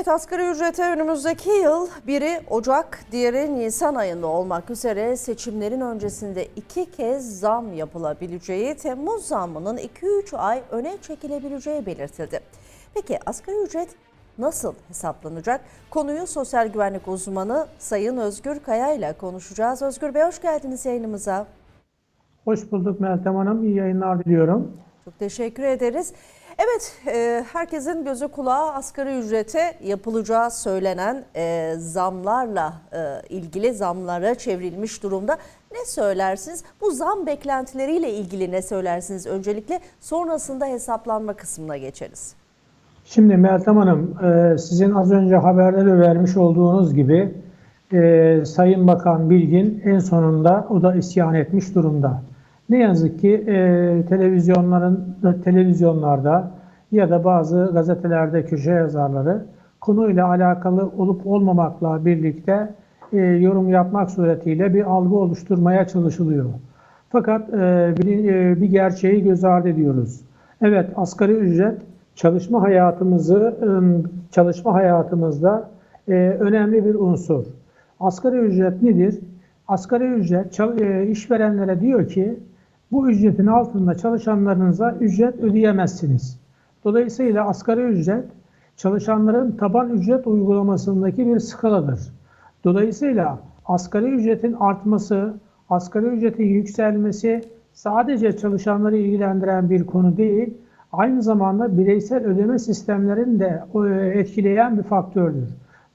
Evet asgari ücrete önümüzdeki yıl biri Ocak, diğeri Nisan ayında olmak üzere seçimlerin öncesinde iki kez zam yapılabileceği, Temmuz zammının 2-3 ay öne çekilebileceği belirtildi. Peki asgari ücret nasıl hesaplanacak? Konuyu sosyal güvenlik uzmanı Sayın Özgür Kaya ile konuşacağız. Özgür Bey hoş geldiniz yayınımıza. Hoş bulduk Meltem Hanım. İyi yayınlar diliyorum. Çok teşekkür ederiz. Evet, e, herkesin gözü kulağı asgari ücrete yapılacağı söylenen e, zamlarla e, ilgili zamlara çevrilmiş durumda. Ne söylersiniz? Bu zam beklentileriyle ilgili ne söylersiniz? Öncelikle sonrasında hesaplanma kısmına geçeriz. Şimdi Meltem Hanım, sizin az önce haberde vermiş olduğunuz gibi Sayın Bakan Bilgin en sonunda o da isyan etmiş durumda. Ne yazık ki e, televizyonların televizyonlarda ya da bazı gazetelerde köşe yazarları konuyla alakalı olup olmamakla birlikte e, yorum yapmak suretiyle bir algı oluşturmaya çalışılıyor. Fakat e, bir, e, bir gerçeği göz ardı ediyoruz. Evet asgari ücret çalışma hayatımızı çalışma hayatımızda e, önemli bir unsur. Asgari ücret nedir? Asgari ücret e, işverenlere diyor ki bu ücretin altında çalışanlarınıza ücret ödeyemezsiniz. Dolayısıyla asgari ücret çalışanların taban ücret uygulamasındaki bir skaladır. Dolayısıyla asgari ücretin artması, asgari ücretin yükselmesi sadece çalışanları ilgilendiren bir konu değil, aynı zamanda bireysel ödeme sistemlerini de e, etkileyen bir faktördür.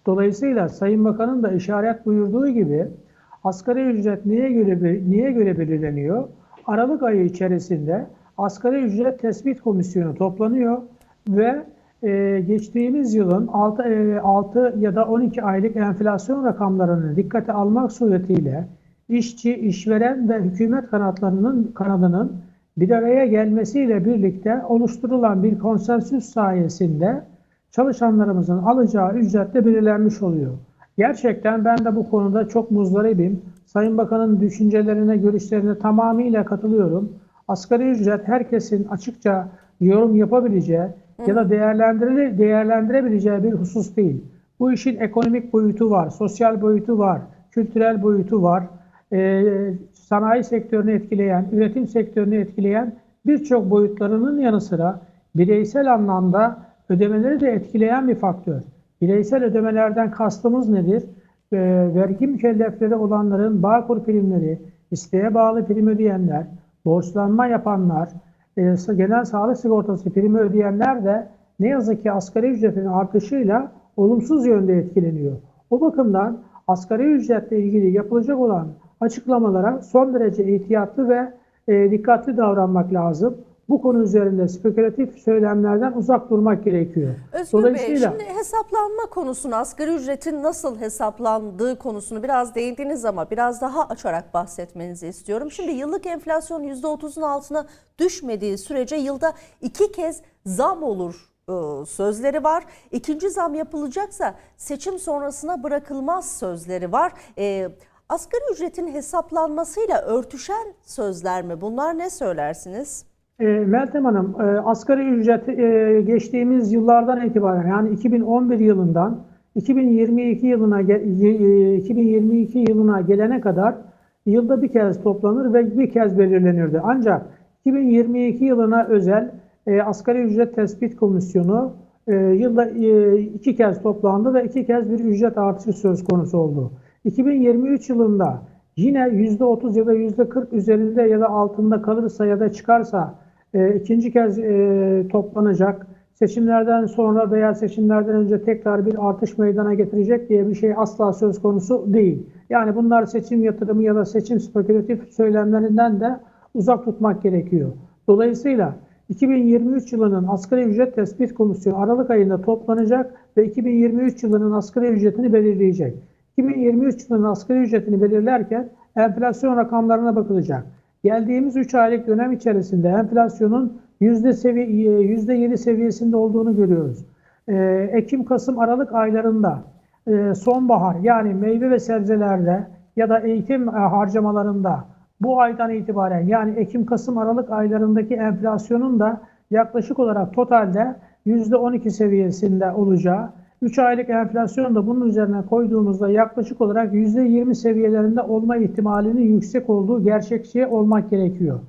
Dolayısıyla Sayın Bakan'ın da işaret buyurduğu gibi asgari ücret niye göre niye göre belirleniyor? Aralık ayı içerisinde asgari ücret tespit komisyonu toplanıyor ve e, geçtiğimiz yılın 6, e, 6 ya da 12 aylık enflasyon rakamlarını dikkate almak suretiyle işçi, işveren ve hükümet kanatlarının kanadının bir araya gelmesiyle birlikte oluşturulan bir konsensüs sayesinde çalışanlarımızın alacağı ücretle belirlenmiş oluyor. Gerçekten ben de bu konuda çok muzdaribim. Sayın Bakan'ın düşüncelerine, görüşlerine tamamıyla katılıyorum. Asgari ücret herkesin açıkça yorum yapabileceği ya da değerlendire, değerlendirebileceği bir husus değil. Bu işin ekonomik boyutu var, sosyal boyutu var, kültürel boyutu var. Ee, sanayi sektörünü etkileyen, üretim sektörünü etkileyen birçok boyutlarının yanı sıra bireysel anlamda ödemeleri de etkileyen bir faktör. Bireysel ödemelerden kastımız nedir? E, vergi mükellefleri olanların Bağkur primleri, isteğe bağlı prim ödeyenler, borçlanma yapanlar, e, genel sağlık sigortası primi ödeyenler de ne yazık ki asgari ücretin artışıyla olumsuz yönde etkileniyor. O bakımdan asgari ücretle ilgili yapılacak olan açıklamalara son derece ihtiyatlı ve e, dikkatli davranmak lazım. Bu konu üzerinde spekülatif söylemlerden uzak durmak gerekiyor. Özgür Dolayısıyla, Bey, şimdi hesaplanma konusunu, asgari ücretin nasıl hesaplandığı konusunu biraz değindiniz ama biraz daha açarak bahsetmenizi istiyorum. Şimdi yıllık enflasyon %30'un altına düşmediği sürece yılda iki kez zam olur e, sözleri var. İkinci zam yapılacaksa seçim sonrasına bırakılmaz sözleri var. E, asgari ücretin hesaplanmasıyla örtüşen sözler mi? Bunlar ne söylersiniz? E, Meltem Hanım, e, asgari ücret e, geçtiğimiz yıllardan itibaren yani 2011 yılından 2022 yılına e, 2022 yılına gelene kadar yılda bir kez toplanır ve bir kez belirlenirdi. Ancak 2022 yılına özel e, asgari ücret tespit komisyonu e, yılda e, iki kez toplandı ve iki kez bir ücret artışı söz konusu oldu. 2023 yılında yine %30 ya da %40 üzerinde ya da altında kalırsa ya da çıkarsa e, ikinci kez e, toplanacak. Seçimlerden sonra veya seçimlerden önce tekrar bir artış meydana getirecek diye bir şey asla söz konusu değil. Yani bunlar seçim yatırımı ya da seçim spekülatif söylemlerinden de uzak tutmak gerekiyor. Dolayısıyla 2023 yılının asgari ücret tespit komisyonu Aralık ayında toplanacak ve 2023 yılının asgari ücretini belirleyecek. 2023 yılının asgari ücretini belirlerken enflasyon rakamlarına bakılacak. Geldiğimiz 3 aylık dönem içerisinde enflasyonun yüzde sevi %7 seviyesinde olduğunu görüyoruz. Ee, Ekim, Kasım, Aralık aylarında e, sonbahar yani meyve ve sebzelerde ya da eğitim e, harcamalarında bu aydan itibaren yani Ekim, Kasım, Aralık aylarındaki enflasyonun da yaklaşık olarak totalde %12 seviyesinde olacağı, 3 aylık enflasyon da bunun üzerine koyduğumuzda yaklaşık olarak %20 seviyelerinde olma ihtimalinin yüksek olduğu gerçekçi olmak gerekiyor.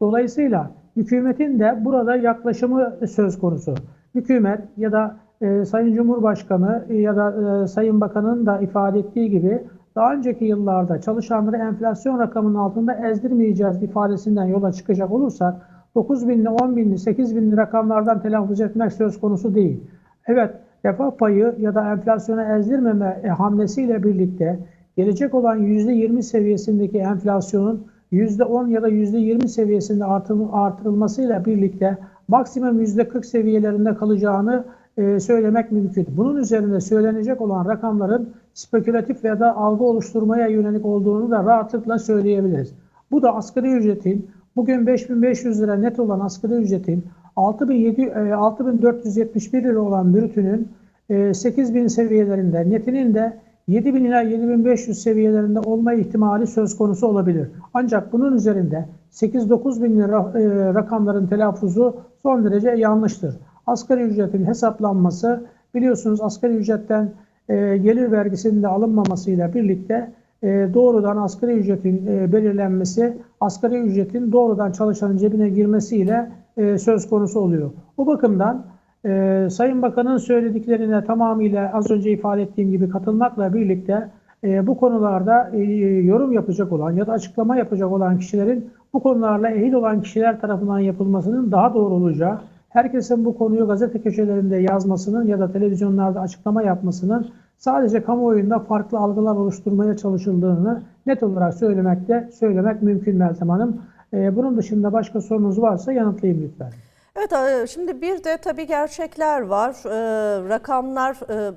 Dolayısıyla hükümetin de burada yaklaşımı söz konusu. Hükümet ya da e, Sayın Cumhurbaşkanı ya da e, Sayın Bakan'ın da ifade ettiği gibi daha önceki yıllarda çalışanları enflasyon rakamının altında ezdirmeyeceğiz ifadesinden yola çıkacak olursak 9 binli, 10 binli, 8 binli rakamlardan telaffuz etmek söz konusu değil. Evet refah payı ya da enflasyona ezdirmeme e, hamlesiyle birlikte gelecek olan %20 seviyesindeki enflasyonun %10 ya da %20 seviyesinde artırıl- artırılmasıyla birlikte maksimum %40 seviyelerinde kalacağını e, söylemek mümkün. Bunun üzerinde söylenecek olan rakamların spekülatif ya da algı oluşturmaya yönelik olduğunu da rahatlıkla söyleyebiliriz. Bu da asgari ücretin bugün 5500 lira net olan asgari ücretin 6700, 6471 lira olan brütünün e, 8000 seviyelerinde, netinin de 7000 ila 7500 seviyelerinde olma ihtimali söz konusu olabilir. Ancak bunun üzerinde 8-9 bin lira e, rakamların telaffuzu son derece yanlıştır. Asgari ücretin hesaplanması biliyorsunuz asgari ücretten e, gelir vergisinin de alınmamasıyla birlikte e, doğrudan asgari ücretin e, belirlenmesi, asgari ücretin doğrudan çalışanın cebine girmesiyle e, söz konusu oluyor. Bu bakımdan e, Sayın Bakan'ın söylediklerine tamamıyla az önce ifade ettiğim gibi katılmakla birlikte e, bu konularda e, yorum yapacak olan ya da açıklama yapacak olan kişilerin bu konularla ehil olan kişiler tarafından yapılmasının daha doğru olacağı, herkesin bu konuyu gazete köşelerinde yazmasının ya da televizyonlarda açıklama yapmasının sadece kamuoyunda farklı algılar oluşturmaya çalışıldığını net olarak söylemekte söylemek mümkün Meltem Hanım. E, bunun dışında başka sorunuz varsa yanıtlayayım lütfen. Evet e, şimdi bir de tabii gerçekler var. E, rakamlar e,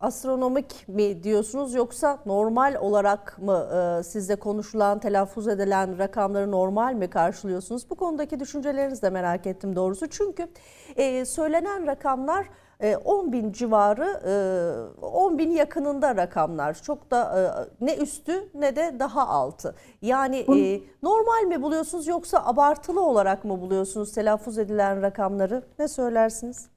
astronomik mi diyorsunuz yoksa normal olarak mı e, sizde konuşulan, telaffuz edilen rakamları normal mi karşılıyorsunuz? Bu konudaki düşüncelerinizi de merak ettim doğrusu. Çünkü söylenen rakamlar e, 10 bin civarı, e, 10 bin yakınında rakamlar. Çok da e, ne üstü ne de daha altı. Yani e, normal mi buluyorsunuz yoksa abartılı olarak mı buluyorsunuz telaffuz edilen rakamları? Ne söylersiniz?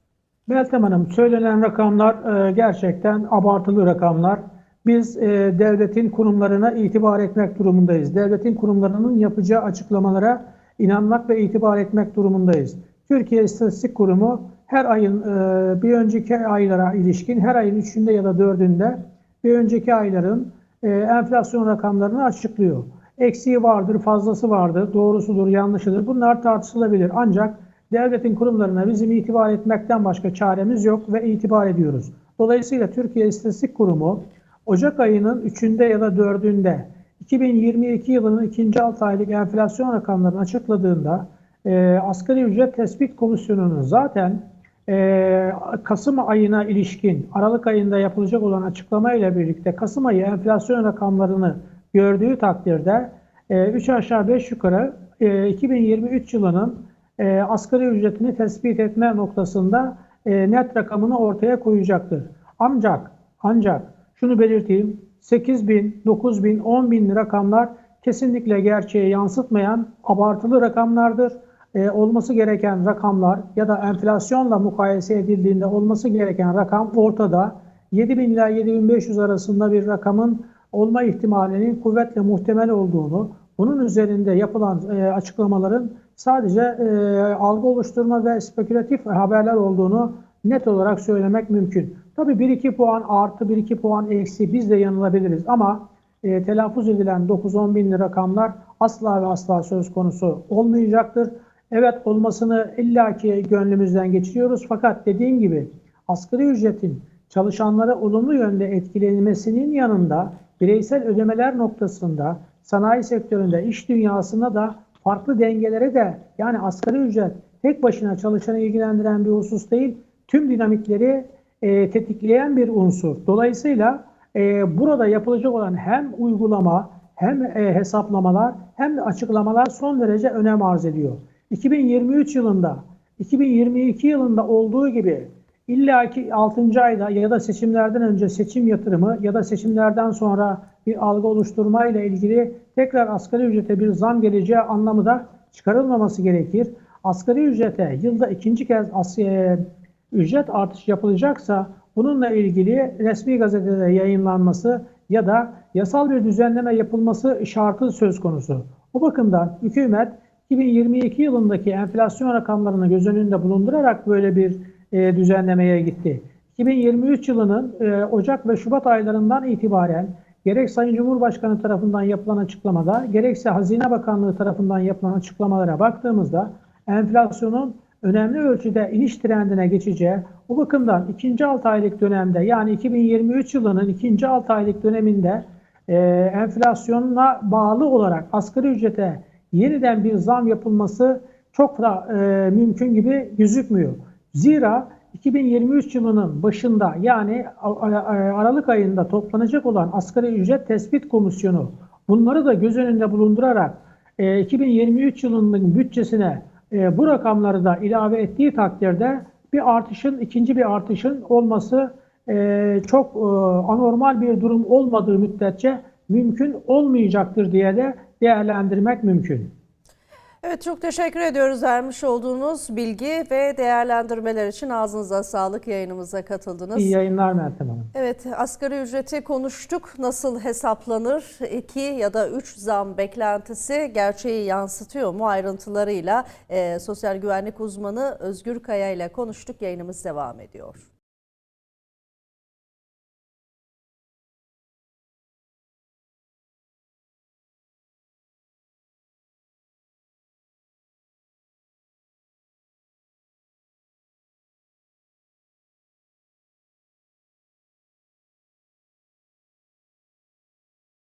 Meltem Hanım, söylenen rakamlar e, gerçekten abartılı rakamlar. Biz e, devletin kurumlarına itibar etmek durumundayız. Devletin kurumlarının yapacağı açıklamalara inanmak ve itibar etmek durumundayız. Türkiye İstatistik Kurumu her ayın e, bir önceki aylara ilişkin her ayın üçünde ya da dördünde bir önceki ayların e, enflasyon rakamlarını açıklıyor. Eksiği vardır, fazlası vardır, doğrusudur, yanlışıdır. Bunlar tartışılabilir. Ancak devletin kurumlarına bizim itibar etmekten başka çaremiz yok ve itibar ediyoruz. Dolayısıyla Türkiye İstatistik Kurumu Ocak ayının 3'ünde ya da 4'ünde 2022 yılının ikinci 6 aylık enflasyon rakamlarını açıkladığında e, asgari ücret tespit komisyonunun zaten e, Kasım ayına ilişkin Aralık ayında yapılacak olan açıklama ile birlikte Kasım ayı enflasyon rakamlarını gördüğü takdirde 3 aşağı 5 yukarı e, 2023 yılının e, asgari ücretini tespit etme noktasında e, net rakamını ortaya koyacaktır. Ancak ancak şunu belirteyim 8 bin, 9 bin, 10 bin rakamlar kesinlikle gerçeği yansıtmayan abartılı rakamlardır. E, olması gereken rakamlar ya da enflasyonla mukayese edildiğinde olması gereken rakam ortada. 7000 ila 7500 arasında bir rakamın olma ihtimalinin kuvvetle muhtemel olduğunu, bunun üzerinde yapılan e, açıklamaların sadece e, algı oluşturma ve spekülatif haberler olduğunu net olarak söylemek mümkün. Tabii 1-2 puan artı 1-2 puan eksi biz de yanılabiliriz ama e, telaffuz edilen 9-10 binli rakamlar asla ve asla söz konusu olmayacaktır. Evet olmasını illaki gönlümüzden geçiriyoruz fakat dediğim gibi asgari ücretin çalışanlara olumlu yönde etkilenmesinin yanında bireysel ödemeler noktasında sanayi sektöründe iş dünyasında da farklı dengelere de yani asgari ücret tek başına çalışanı ilgilendiren bir husus değil tüm dinamikleri e, tetikleyen bir unsur. Dolayısıyla e, burada yapılacak olan hem uygulama hem e, hesaplamalar hem de açıklamalar son derece önem arz ediyor. 2023 yılında 2022 yılında olduğu gibi illaki 6. ayda ya da seçimlerden önce seçim yatırımı ya da seçimlerden sonra bir algı oluşturma ile ilgili tekrar asgari ücrete bir zam geleceği anlamı da çıkarılmaması gerekir. Asgari ücrete yılda ikinci kez e, ücret artışı yapılacaksa bununla ilgili resmi gazetede yayınlanması ya da yasal bir düzenleme yapılması şartı söz konusu. O bakımdan hükümet 2022 yılındaki enflasyon rakamlarını göz önünde bulundurarak böyle bir e, düzenlemeye gitti. 2023 yılının e, Ocak ve Şubat aylarından itibaren gerek Sayın Cumhurbaşkanı tarafından yapılan açıklamada gerekse Hazine Bakanlığı tarafından yapılan açıklamalara baktığımızda enflasyonun önemli ölçüde iniş trendine geçeceği, o bakımdan ikinci 6 aylık dönemde yani 2023 yılının ikinci 6 aylık döneminde e, enflasyonuna bağlı olarak asgari ücrete yeniden bir zam yapılması çok da e, mümkün gibi gözükmüyor. Zira 2023 yılının başında yani Aralık ayında toplanacak olan asgari ücret tespit komisyonu bunları da göz önünde bulundurarak e, 2023 yılının bütçesine e, bu rakamları da ilave ettiği takdirde bir artışın, ikinci bir artışın olması e, çok e, anormal bir durum olmadığı müddetçe mümkün olmayacaktır diye de değerlendirmek mümkün. Evet çok teşekkür ediyoruz vermiş olduğunuz bilgi ve değerlendirmeler için ağzınıza sağlık yayınımıza katıldınız. İyi yayınlar Meltem Hanım. Evet asgari ücreti konuştuk. Nasıl hesaplanır? 2 ya da 3 zam beklentisi gerçeği yansıtıyor mu ayrıntılarıyla? e, sosyal güvenlik uzmanı Özgür Kaya ile konuştuk. Yayınımız devam ediyor.